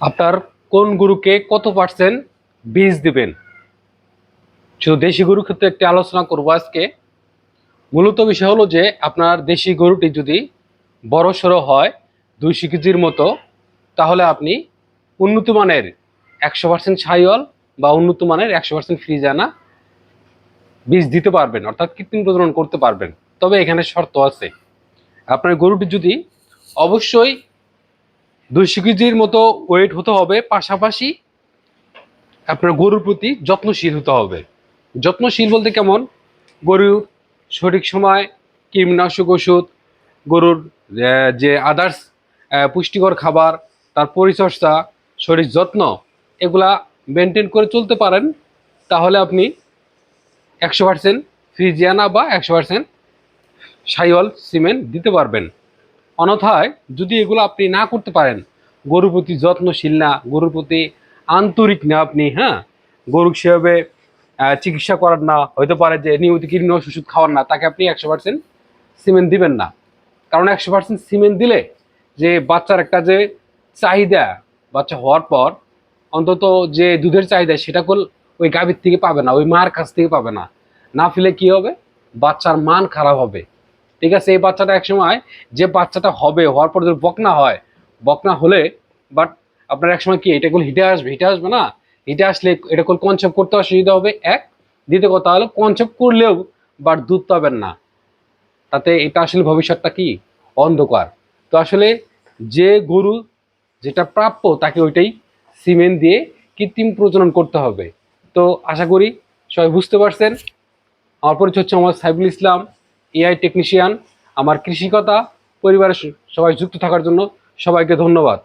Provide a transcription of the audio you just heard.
আপনার কোন গরুকে কত পার্সেন্ট বীজ দিবেন? শুধু দেশি গরুর ক্ষেত্রে একটি আলোচনা করব আজকে। মূলত বিষয় হলো যে, আপনার দেশি গরুটি যদি বড় সড়ো হয়, দুইশো কেজির মতো, তাহলে আপনি উন্নত মানের একশো পার্সেন্ট ছাইওয়াল বা উন্নত মানের একশো পার্সেন্ট ফ্রিজ আনা বীজ দিতে পারবেন, অর্থাৎ কৃত্রিম প্রজনন করতে পারবেন। তবে এখানে শর্ত আছে। আপনার গরুটি যদি অবশ্যই দুইশো কেজির মতো ওয়েট হতে হবে, পাশাপাশি আপনার গরুর প্রতি যত্নশীল হতে হবে। যত্নশীল বলতে কেমন? গরুর সঠিক সময় কীটনাশক ওষুধ, গরুর যে আদার্স পুষ্টিকর খাবার, তার পরিচর্যা শরীর যত্ন, এগুলা মেনটেন করে চলতে পারেন, তাহলে আপনি একশো পার্সেন্ট ফ্রিজিয়ানা বা একশো পার্সেন্ট সাইওয়াল সিমেন্ট দিতে পারবেন। অন্যথায় যদি এগুলো আপনি না করতে পারেন, গরুর প্রতি যত্নশীল না, গরুর প্রতি আন্তরিক না আপনি হ্যাঁ? গরু সেভাবে চিকিৎসা করার না হতে পারে যে নিয়মিত কীটনাশক ওষুধ খাওয়ার না, তাকে আপনি একশো পার্সেন্ট সিমেন্ট দিবেন না। কারণ একশো পার্সেন্ট সিমেন্ট দিলে যে বাচ্চার একটা যে চাহিদা বাচ্চা হওয়ার পর, অন্তত যে দুধের চাহিদা সেটা কোল ওই গাভীর থেকে পাবে না, ওই মার কাছ থেকে পাবে না। না ফেলে কি হবে? বাচ্চার মান খারাপ হবে। ঠিক আছে, এই বাচ্চাটা একসময় যে বাচ্চাটা হবে, হওয়ার পর যদি বকনা হয়, বকনা হলে বাট আপনার একসময় কি, এটা কোল হিটে আসবে হিটে আসবে না? হিটে আসলে এটা কোল কনসেপ্ট করতে অসুবিধা হবে, এক। দ্বিতীয় কথা হলো কনসেপ্ট করলেও বাট দুধ পাবেন না। তাতে এটা আসলে ভবিষ্যৎটা কি? অন্ধকার। তো আসলে যে গরু যেটা প্রাপ্য, তাকে ওইটাই সিমেন্ট দিয়ে কৃত্রিম প্রজনন করতে হবে। তো আশা করি সবাই বুঝতে পারছেন। আমার পরিচয় হচ্ছে আমার সাইবুল ইসলাম। এআই টেকনিশিয়ান আমার কৃষিকতা পরিবারের সবাই যুক্ত থাকার জন্য সবাইকে ধন্যবাদ।